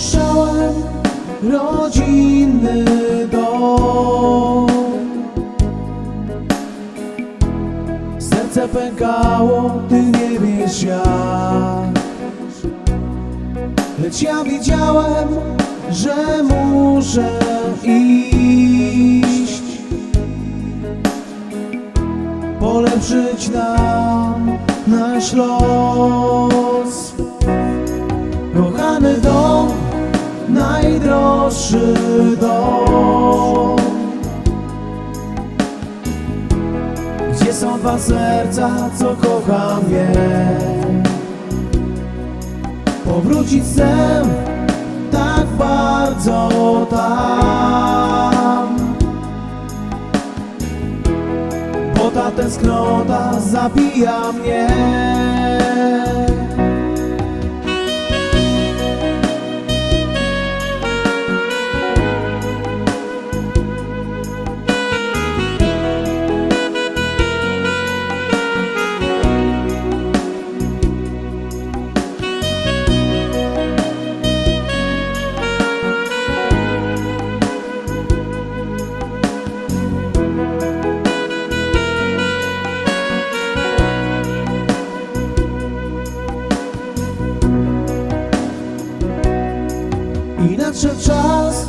Usłyszałem rodzinny dom. Serce pękało, ty nie wiesz jak. Lecz ja widziałem, że muszę iść. Polepszyć nam nasz los. Kochany dom najdroższy dom. Gdzie są dwa serca, co kocham je Powrócić chcę tak bardzo tam. Bo ta tęsknota zabija mnie nadszedł czas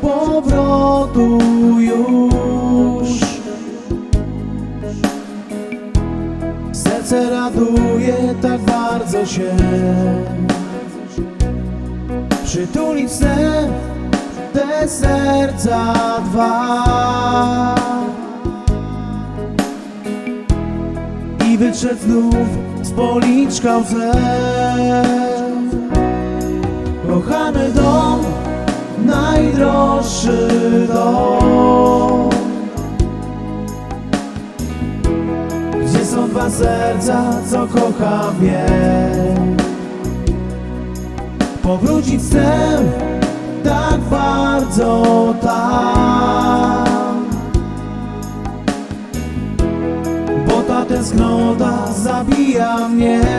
powrotu już. Serce raduje tak bardzo się. Przytulić chcę te serca dwa. I wytrzeć znów z policzka łzę Kochany dom, najdroższy dom. Gdzie są dwa serca, co kocha mnie? Powrócić chcę tak bardzo tam. Bo ta tęsknota zabija mnie.